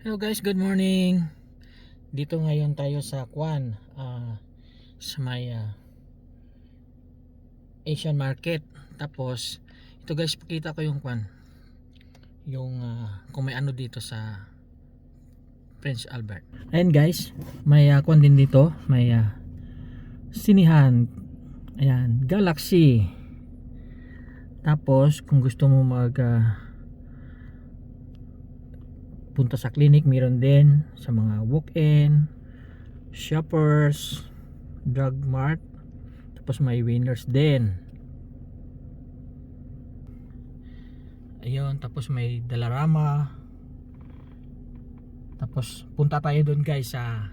Hello guys, good morning. Dito ngayon tayo sa Kwan, ah, sa may ah, Asian Market. Tapos, ito guys, pakita ko yung Kwan. Yung ah, kung may ano dito sa Prince Albert. Ayan guys, may uh, Kwan din dito. May ah, sinihan. Ayan, Galaxy. Tapos, kung gusto mo mag ah, punta sa clinic meron din sa mga walk-in shoppers drug mart tapos may winners din. Ayun tapos may dalarama. Tapos punta tayo doon guys sa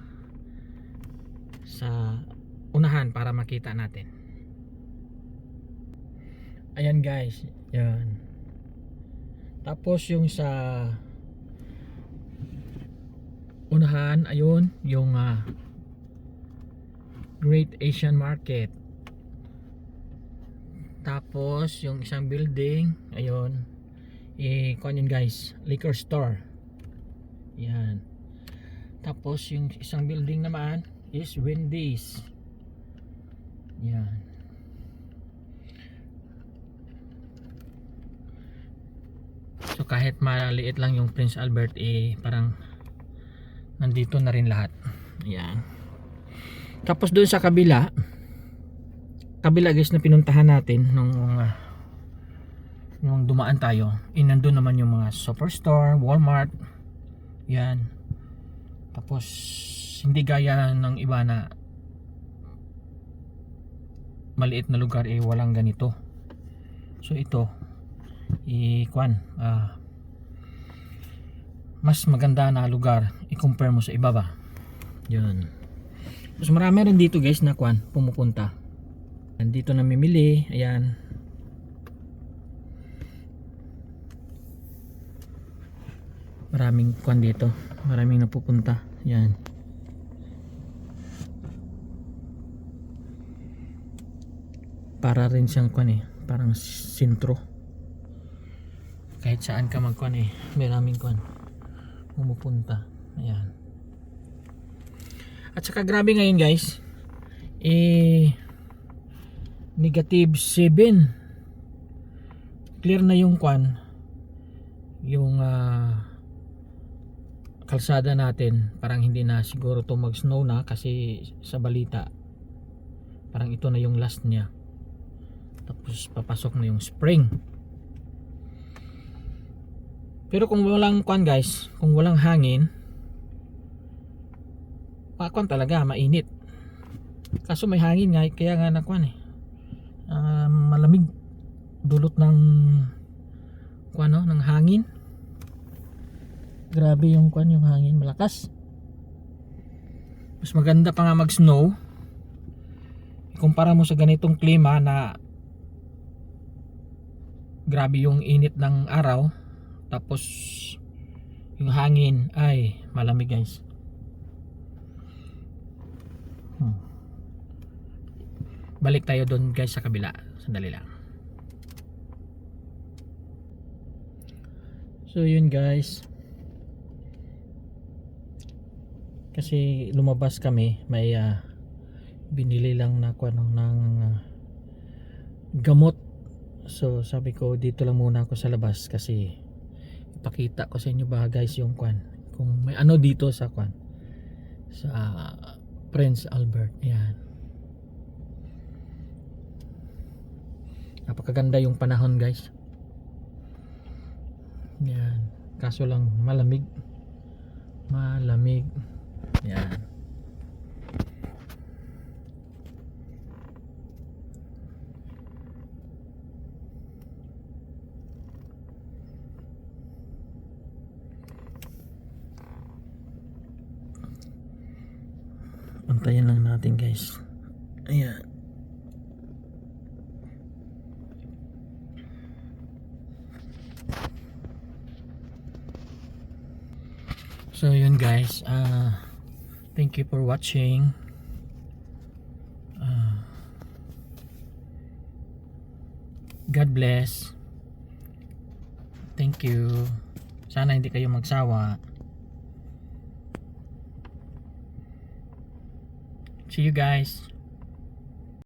sa unahan para makita natin. Ayan guys yan tapos yung sa unahan ayun yung ah, Great Asian Market. Tapos yung isang building ayun. Eh yun guys liquor store. Yan. Tapos yung isang building naman is Wendy's. Yan. So kahit maliit lang yung Prince Albert eh parang nandito na rin lahat. Ayan. Tapos doon sa kabila kabila guys na pinuntahan natin nung uh, nung dumaan tayo eh nandun naman yung mga superstore Walmart. Yan tapos hindi gaya ng iba na maliit na lugar eh walang ganito. So ito i-kwan ah mas maganda na lugar i-compare mo sa iba ba yun. Mas marami rin dito guys na kwan pumupunta. Dito namimili ayan. Maraming kwan dito maraming napupunta yan para rin siyang kwan eh parang sintro. Kahit saan ka magkwan eh maraming kwan pumupunta. Ayan. At saka grabe ngayon guys. Eh negative 7 clear na yung kwan yung ah, kalsada natin. Parang hindi na siguro to mag snow na kasi sa balita parang ito na yung last niya. Tapos papasok na yung spring pero kung walang kwan guys kung walang hangin pakwan talaga mainit. Kaso may hangin nga kaya nga nakwan eh. Ah, malamig. Dulot ng kwan no ng hangin. Grabe yung kwan yung hangin malakas. Mas maganda pa nga mag snow ikumpara mo sa ganitong klima na grabe yung init ng araw tapos yung hangin ay malamig guys. Hmm. balik tayo doon guys sa kabila. Sandali lang. So yun guys. Kasi lumabas kami may ah, binili lang na kuha ng, ng ah, gamot. So sabi ko dito lang muna ako sa labas kasi ipakita ko sa inyo ba guys yung kwan? Kung may ano dito sa kwan? Sa Prince Albert yan napakaganda yung panahon guys. Yan kaso lang malamig. Malamig. Yan Antayin lang natin guys. Ayan. So yun guys, uh, thank you for watching. Uh, God bless. Thank you. Sana hindi kayo magsawa. See you guys.